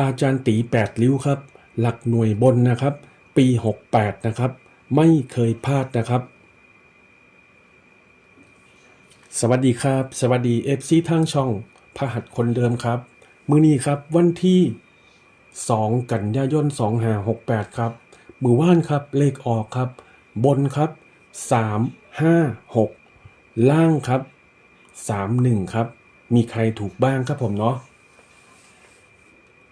อาจารย์ตีแปดริ้วครับ หลักหน่วยบนนะครับ ปี 68 นะครับ ไม่เคยพลาดนะครับ สวัสดีครับ สวัสดีเอฟซีทางช่องพหัสคนเดิมครับ มือนี้ครับวันที่ 2 กันยายน 2568 ครับ มือว่านครับเลขออกครับ บนครับ 3 5 6 ล่างครับ 3 1 ครับ มีใครถูกบ้างครับผมเนาะ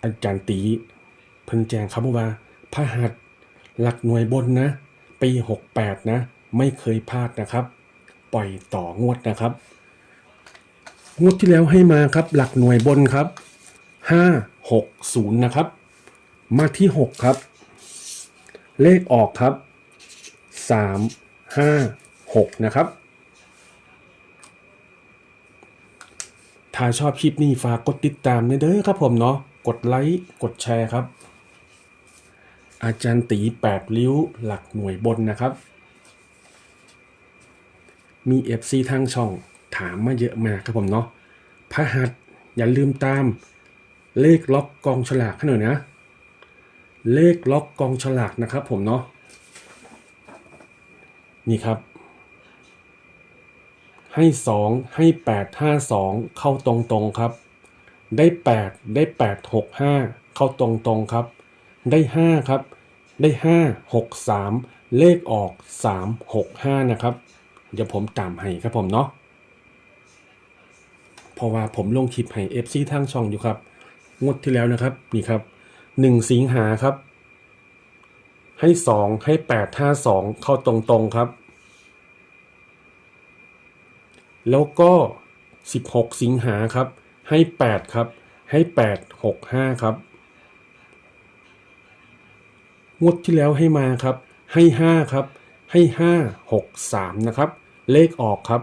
อาจารย์ตีเพิ่นแจ้งครับว่าพระหัสหลักหน่วยบนนะ ปี 68 นะ ไม่เคยพลาดนะครับ ปล่อยต่องวดนะครับ งวดที่แล้วให้มาครับ หลักหน่วยบนครับ 5 6 0 นะครับ มาที่ 6 ครับ เลขออกครับ 3 5 6 นะครับถ้าชอบคลิปนี้ฝากกดติดตามเด้อครับผมเนาะ กดไลค์กดแชร์ครับ อาจารย์ตีแปดริ้วหลักหน่วยบนนะครับ มี FC ทางช่องถามมาเยอะมากครับผมเนาะพระหัสอย่าลืมตามเลขล็อกกองฉลากให้หน่อยนะ เลขล็อกกองฉลากนะครับผมเนาะนี่ครับ ให้สองให้แปดห้าสองเข้าตรงตรงๆครับ ได้แปดได้แปดหกห้าเข้าตรงตรงๆครับ ได้ห้าครับ ได้ห้าหกสามเลขออกสามหกห้านะครับ เดี๋ยวผมตามให้ครับผมเนาะเพราะว่าผมลงคลิปให้เอฟซีทางช่องอยู่ครับ งวดที่แล้วนะครับ นี่ครับหนึ่งสิงหาครับ ให้สองให้แปดห้าสองเข้าตรงตรงๆครับ แล้วก็ 16 สิงหาครับ ให้ 8 ครับ ให้ 8 6 5 ครับ งวดที่แล้วให้มาครับ ให้ 5 ครับ ให้ 5 6 3 นะครับ เลขออกครับ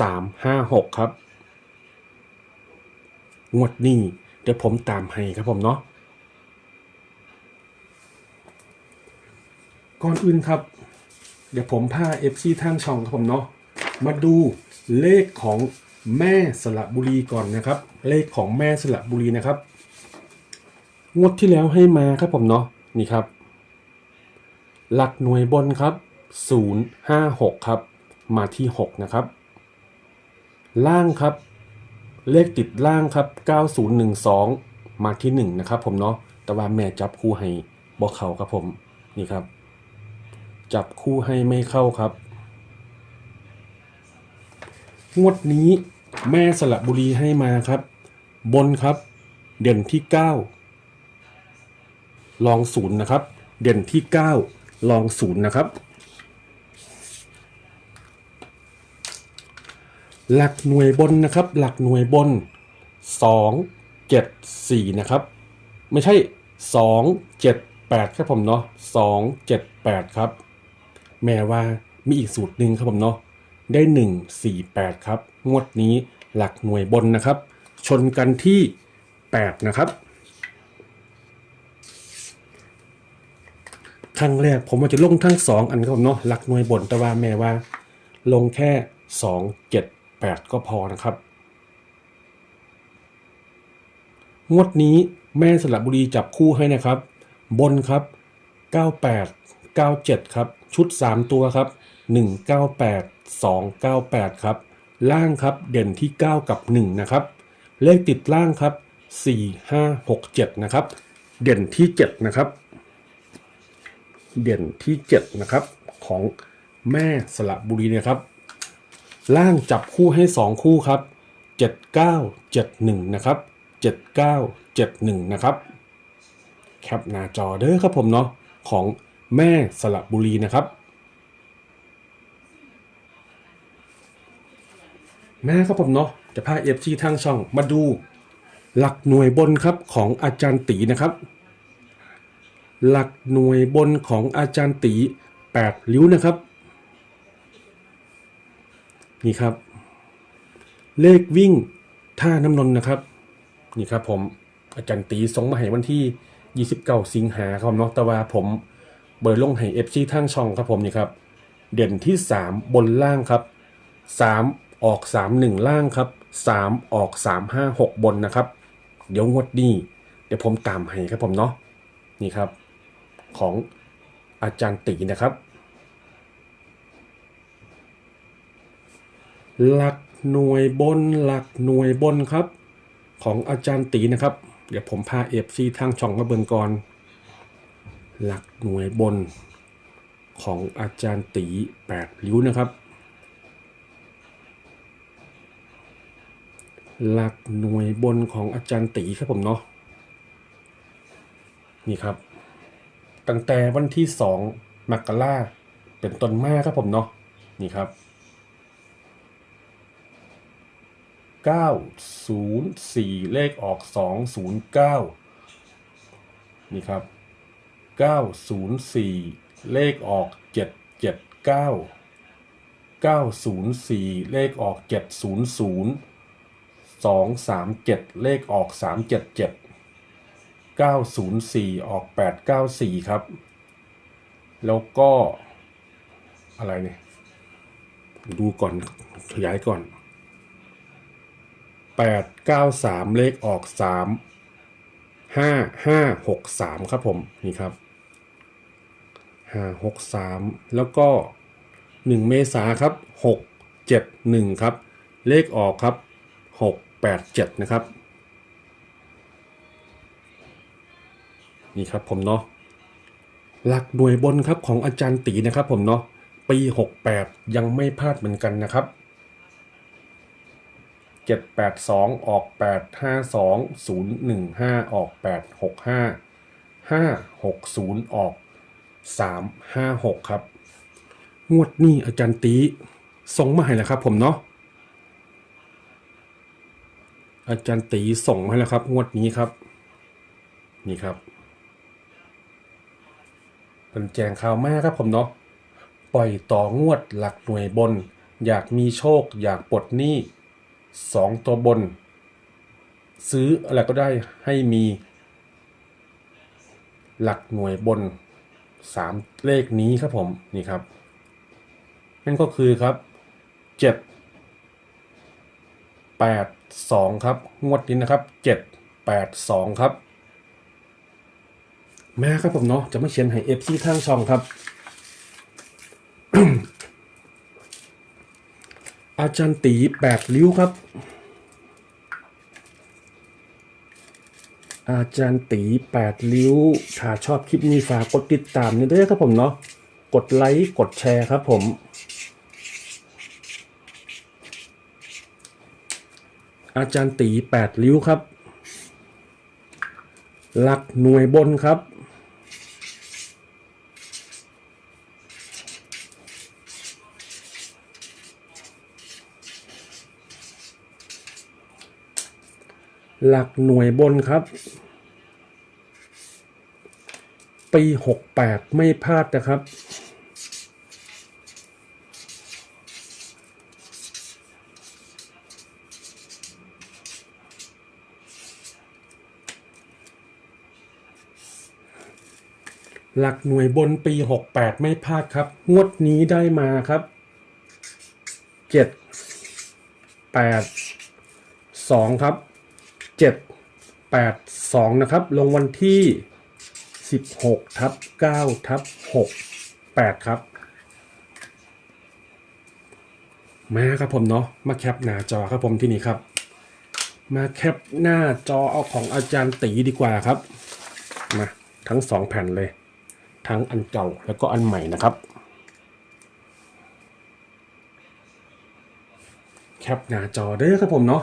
3 5 6 ครับ งวดนี้เดี๋ยวผมตามให้ครับผมเนาะ ก่อนอื่นครับ เดี๋ยวผมพา FC ทางช่องครับผมเนาะ มาดูเลขของ แม่สระบุรีก่อนนะครับ เลขของแม่สระบุรีนะครับ งวดที่แล้วให้มาครับผมเนาะนี่ครับ หลักหน่วยบนครับ 056 ครับ มาที่ 6 นะครับ ล่างครับ เลขติดล่างครับ 9012 มาที่ 1 นะครับผมเนาะแต่ว่าแม่จับคู่ให้บอกเขาครับผมนี่ครับ จับคู่ให้ไม่เข้าครับ งวดนี้แม่สระบุรีให้มาครับ บนครับ เด่นที่ 9 ลองศูนย์นะครับ เด่นที่ 9 ลองศูนย์นะครับ หลักหน่วยบนนะครับ หลักหน่วยบน 2 7 4 นะครับ ไม่ใช่ 2 7 8 ครับผมเนาะ2 7 8 ครับ แม้ว่ามีอีกสูตรหนึ่งครับผมเนาะ ได้ 1 4 8 ครับ งวดนี้หลักหน่วยบนนะครับ ชนกันที่ 8 นะครับ ครั้งแรกผมว่าจจะลงทั้ง 2 อันครับเนาะหลักหน่วยบนแต่ว่าแม่ว่า ลงแค่ 2 7 8 ก็พอนะครับ งวดนี้แม่สระบุรีจับคู่ให้นะครับ บนครับ 98 97 ครับ ชุด 3 ตัวครับ 198 298 ครับ ล่างครับเด่นที่ 9 กับ 1 นะครับ เลขติดล่างครับ 4 5 6 7 นะครับ เด่นที่ 7 นะครับ เด่นที่ 7 นะครับ ของแม่สระบุรีนะครับ ล่างจับคู่ให้ 2 คู่ครับ 7971 นะครับ 7971 นะครับ แคปหน้าจอเด้อครับผมเนาะของ แม่สระบุรีนะครับ แม่ครับผมเนาะจะพาเอฟซีทางช่องมาดูหลักหน่วยบนครับของอาจารย์ตีนะครับ หลักหน่วยบนของอาจารย์ตี8ริ้วนะครับ นี่ครับ เลขวิ่งท่าน้ำนนนะครับ นี่ครับผมอาจารย์ตีส่งมาให้วันที่ 29 สิงหาครับผมเนาะแต่ว่าผม เบอร์ลงให้เอฟซีทางช่องครับผมนี่ครับ เด่นที่ 3 บนล่างครับ 3 ออก 3 1 ล่างครับ 3 ออก 3 5 6 บนนะครับ เดี๋ยวงวดนี้ เดี๋ยวผมตามให้ครับผมเนาะนี่ครับ ของอาจารย์ตีนะครับ หลักหน่วยบนหลักหน่วยบนครับ ของอาจารย์ตีนะครับ เดี๋ยวผมพาเอฟซีทางช่องมาเบิงก่อน หลักหน่วยบนของอาจารย์ตีแปดริ้วนะครับ หลักหน่วยบนของอาจารย์ตีครับผมเนาะนี่ครับ ตั้งแต่วันที่สองมกราเป็นต้นมาครับผมเนาะนี่ครับ 904 เลขออก 209 นี่ครับ 904 เลขออก 779 904 เลขออก 700 237 เลขออก 377 904 ออก 894 ครับ แล้วก็อะไรเนี่ย ดูก่อนขยายก่อน 893 เลขออก 3 5563 ครับผม นี่ครับ 563 แล้วก็ 1 เมษาครับ 671 ครับ เลขออกครับ 687 นะครับ นี่ครับผมเนาะหลักหน่วยบนครับของอาจารย์ตีนะครับผมเนาะปี 68 ยังไม่พลาดเหมือนกันนะครับ 782 ออก 852 015 ออก 865 560 ออก 356 ครับ งวดนี้อาจารย์ตีส่งมาให้แล้วครับผมเนาะอาจารย์ตีส่งมาให้แล้วครับ งวดนี้ครับ นี่ครับเป็นแจงข่าวมากครับผมเนาะปล่อยต่องวดหลักหน่วยบน อยากมีโชค อยากปลดหนี้สองตัวบน ซื้ออะไรก็ได้ให้มี หลักหน่วยบน สามเลขนี้ครับผมนี่ครับ นั่นก็คือครับเจ็ดแปดสองครับ งวดนี้นะครับเจ็ดแปดสองครับแม่ครับผมเนาะจะไม่เชียนให้เอฟซีทางช่องครับ อาจารย์ตีแปดริ้วครับ อาจารย์ตีแปดริ้ว ถ้าชอบคลิปนี้ฝากกดติดตามนี่ด้วยครับผมเนาะ กดไลค์ กดแชร์ครับผม อาจารย์ตีแปดริ้วครับ หลักหน่วยบนครับ หลักหน่วยบนครับ ปี 68 ไม่พลาดนะครับ หลักหน่วยบนปี 68 ไม่พลาดครับ งวดนี้ได้มาครับ 7 8 2 ครับ 7 8 2 นะครับ ลงวันที่ 16ทับ9ทับ6 8 ครับ มาครับผมเนาะมาแคปหน้าจอครับผมที่นี่ครับ มาแคปหน้าจอเอาของอาจารย์ตีดีกว่าครับ มาทั้งสองแผ่นเลย ทั้งอันเก่าแล้วก็อันใหม่นะครับแคปหน้าจอเด้อครับผมเนาะ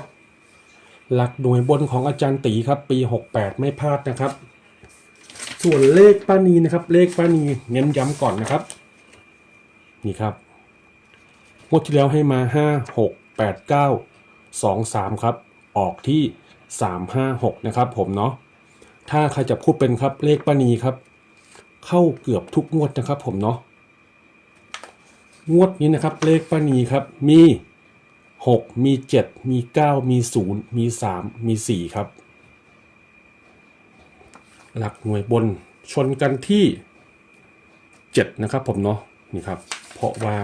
หลักหน่วยบนของอาจารย์ตีครับปี 68 ไม่พลาดนะครับ ส่วนเลขป้านีนะครับ เลขป้านีเน้นย้ำก่อนนะครับ นี่ครับงวดที่แล้วให้มา 5 6 8 9 2 3 ครับ ออกที่ 3 5 6 นะครับผมเนาะถ้าใครจะพูดเป็นครับเลขป้านีครับ เข้าเกือบทุกงวดนะครับผมเนาะงวดนี้นะครับเลขป้านีครับมี หกมีเจ็ดมีเก้ามีศูนย์มีสามมีสี่ครับ หลักหน่วยบนชนกันที่เจ็ดนะครับผมเนาะนี่ครับ เพราะว่า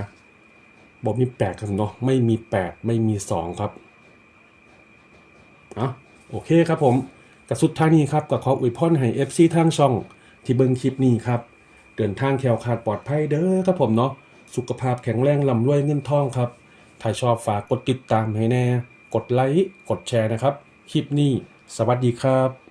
บอมีแปดครับเนาะไม่มีแปดไม่มีสองครับอะโอเคครับผมกับสุดท้ายนี้ครับกับขออวยพรให้เอฟซีทางช่องที่เบิ่งคลิปนี้ครับ เดินทางแคล้วคลาดปลอดภัยเด้อครับผมเนาะสุขภาพแข็งแรงลำรวยเงินทองครับ ถ้าชอบฝากกดติดตามให้แน่ กดไลค์ กดแชร์นะครับ คลิปนี้ สวัสดีครับ